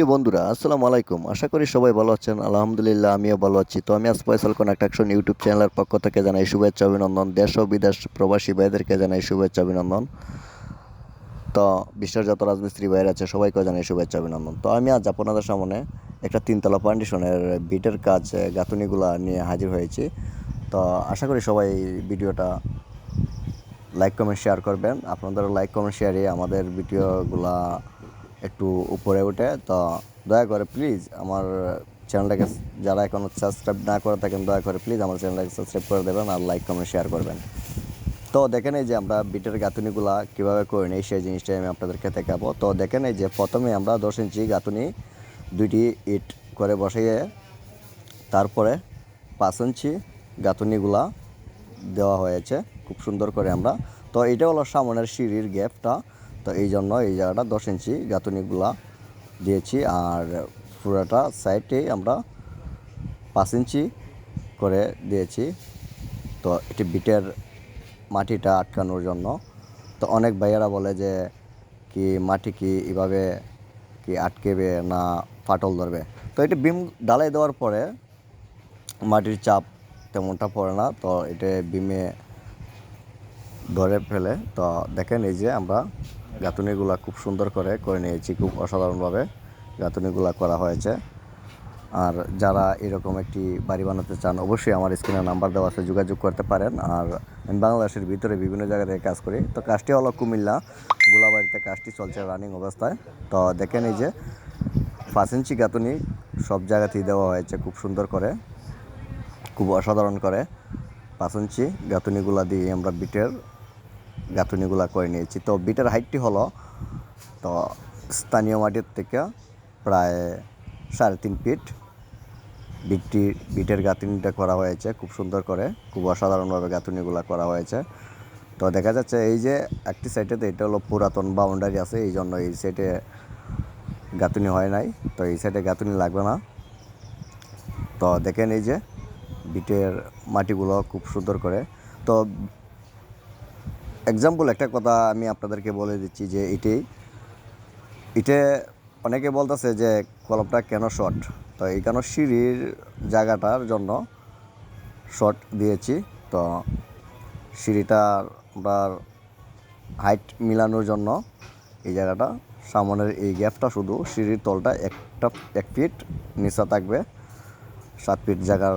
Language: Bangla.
প্রিয় বন্ধুরা, আসসালামু আলাইকুম। আশা করি সবাই ভালো আছেন। আলহামদুলিল্লাহ, আমিও ভালো আছি। তো আমি আজ ফয়সাল কনেকট্রাকশন ইউটিউব চ্যানেলের পক্ষ থেকে জানাই শুভেচ্ছা, অভিনন্দন। দেশ ও বিদেশ প্রবাসী ভাইদেরকে জানাই শুভেচ্ছা, অভিনন্দন। তো বিশ্বের যত রাজমিস্ত্রি ভাইয়ের আছে সবাইকে জানাই শুভেচ্ছা, অভিনন্দন। তো আমি আজ আপনাদের সামনে একটা তিনতলা ফাউন্ডেশনের বিটের কাজ গাঁথুনিগুলা নিয়ে হাজির হয়েছি। তো আশা করি সবাই ভিডিওটা লাইক, কমেন্ট শেয়ার করবেন। আপনাদের লাইক, কমেন্ট শেয়ারে আমাদের ভিডিওগুলা একটু উপরে ওঠে তো দয়া করে প্লিজ আমার চ্যানেলটাকে যারা এখনও সাবস্ক্রাইব না করে থাকেন, দয়া করে প্লিজ আমার চ্যানেলটাকে সাবস্ক্রাইব করে দেবেন আর লাইক কমেন্ট শেয়ার করবেন। তো দেখেন এই যে আমরা বিটের গাঁথুনিগুলা কীভাবে করে নিই, সেই জিনিসটাই আমি আপনাদেরকে দেখাবো। তো দেখেন এই যে প্রথমে আমরা দশ ইঞ্চি গাঁথুনি দুইটি ইট করে বসিয়ে তারপরে পাঁচ ইঞ্চি গাঁথুনিগুলা দেওয়া হয়েছে, খুব সুন্দর করে আমরা। তো এটা হলো সামনের সিঁড়ির গ্যাপটা তো এই জন্য এই জায়গাটা দশ ইঞ্চি গাঁথুনিগুলা দিয়েছি আর পুরোটা সাইডেই আমরা পাঁচ ইঞ্চি করে দিয়েছি। তো এটি বিটের মাটিটা আটকানোর জন্য। তো অনেক ভাইয়েরা বলে যে, কি মাটি কি এভাবে কি আটকেবে না ফাটল ধরবে? তো এটি বিম ডালাই দেওয়ার পরে মাটির চাপ তেমনটা পড়ে না। তো এটা বিমে ধরে ফেলে। তো দেখেন এই যে আমরা গাঁথুনিগুলা খুব সুন্দর করে করে নিয়েছি খুব অসাধারণভাবে গাঁথুনিগুলা করা হয়েছে। আর যারা এরকম একটি বাড়ি বানাতে চান, অবশ্যই আমার স্ক্রিনে নাম্বার দেওয়া আছে, যোগাযোগ করতে পারেন। আর আমি বাংলাদেশের ভিতরে বিভিন্ন জায়গা থেকে কাজ করি। তো কাজটি হলো কুমিল্লা গোলাবাড়িতে কাজটি চলছে রানিং অবস্থায়। তো দেখেন এই যে পাঁচ ইঞ্চি গাঁথুনি সব জায়গাতেই দেওয়া হয়েছে খুব সুন্দর করে, খুব অসাধারণ করে। পাঁচ ইঞ্চি গাঁথুনিগুলা দিয়ে আমরা বিটের গাঁথুনিগুলা করে নিয়েছি। তো বিটের হাইটটি হলো, তো স্থানীয় মাটির থেকে প্রায় সাড়ে তিন ফিট। বিটটি, বিটের গাঁথুনিটা করা হয়েছে খুব সুন্দর করে, খুব অসাধারণভাবে গাঁথুনিগুলা করা হয়েছে। তো দেখা যাচ্ছে এই যে একটি সাইডেতে এটা হলো পুরাতন বাউন্ডারি আছে, এই জন্য এই সাইডে গাঁথুনি হয় নাই। তো এই সাইডে গাঁথুনি লাগবে না। তো দেখেন এই যে বিটের মাটিগুলো খুব সুন্দর করে। তো এক্সাম্পল একটা কথা আমি আপনাদেরকে বলে দিচ্ছি যে এটি ইটে অনেকে বলতেছে যে কলমটা কেন শর্ট তো এই কেন সিঁড়ির জায়গাটার জন্য শর্ট দিয়েছি। তো সিঁড়িটার আপনার হাইট মিলানোর জন্য এই জায়গাটা, সামনের এই গ্যাপটা শুধু সিঁড়ির তলটা একটা, এক ফিট নিচা থাকবে, সাত ফিট জায়গার